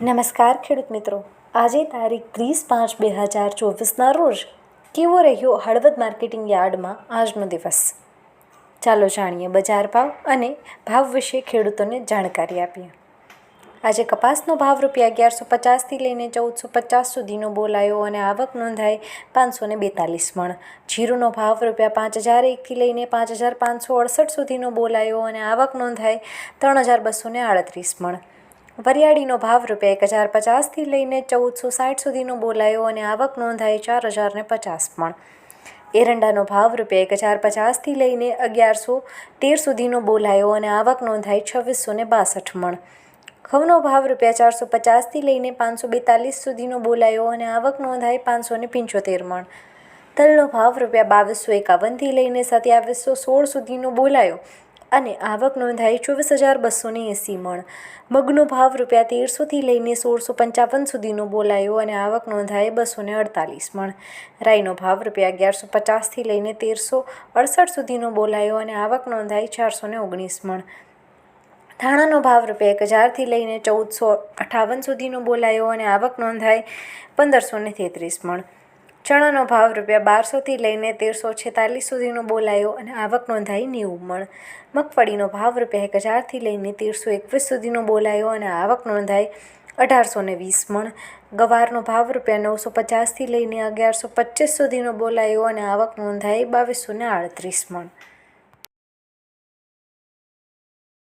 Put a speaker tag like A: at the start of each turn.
A: નમસ્કાર ખેડૂત મિત્રો. આજે તારીખ ત્રીસ પાંચ બે હજાર ચોવીસના રોજ કેવો રહ્યો હળવદ માર્કેટિંગ યાર્ડમાં આજનો દિવસ? ચાલો જાણીએ બજાર ભાવ અને ભાવ વિશે ખેડૂતોને જાણકારી આપીએ. આજે કપાસનો ભાવ રૂપિયા અગિયારસો પચાસથી લઈને ચૌદસો પચાસ સુધીનો બોલાયો અને આવક નોંધાઈ પાંચસો ને બેતાલીસ મણ. જીરુનો ભાવ રૂપિયા પાંચ હજાર એકથી લઈને પાંચ હજાર પાંચસો અડસઠ સુધીનો બોલાયો અને આવક નોંધાઈ ત્રણ હજાર બસો આડત્રીસ મણ. વરિયાળીનો ભાવ રૂપિયા એક હજાર પચાસથી લઈને ચૌદસો સાઠ સુધીનો બોલાયો અને આવક નોંધાઈ ચાર હજાર ને પચાસ મણ એરંડાનો ભાવ રૂપિયા એક હજાર પચાસથી લઈને અગિયારસો તેર સુધીનો બોલાયો અને આવક નોંધાઈ છવ્વીસો ને બાસઠ મણ. ઘઉંનો ભાવ રૂપિયા ચારસો પચાસથી લઈને પાંચસો બેતાલીસ સુધીનો બોલાયો અને આવક નોંધાઈ પાંચસો ને પંચોતેર મણ. તલનો ભાવ રૂપિયા બાવીસો એકાવનથી લઈને સત્યાવીસો સોળ સુધીનો બોલાયો અને આવક નોંધાઈ ચોવીસ હજાર બસોને એંસી મણ. મગનો ભાવ રૂપિયા તેરસોથી લઈને સોળસો પંચાવન સુધીનો બોલાયો અને આવક નોંધાઈ બસોને અડતાલીસ મણ. રાઈનો ભાવ રૂપિયા અગિયારસો પચાસથી લઈને તેરસો અડસઠ સુધીનો બોલાયો અને આવક નોંધાઈ ચારસો ઓગણીસ મણ. ધાણાનો ભાવ રૂપિયા એક હજારથી લઈને ચૌદસો અઠાવન સુધીનો બોલાયો અને આવક નોંધાઈ પંદરસો ને તેત્રીસ મણ. ચણાનો ભાવ રૂપિયા બારસોથી લઈને તેરસો છેતાલીસ સુધીનો બોલાયો અને આવક નોંધાઈ નેવું મણ. મગફળીનો ભાવ રૂપિયા એક હજારથી લઈને તેરસો એકવીસ સુધીનો બોલાયો અને આવક નોંધાઈ અઢારસો ને વીસ મણ. ગવારનો ભાવ રૂપિયા નવસો પચાસથી લઈને અગિયારસો પચીસ સુધીનો બોલાયો અને આવક નોંધાઈ બાવીસો ને આડત્રીસ મણ.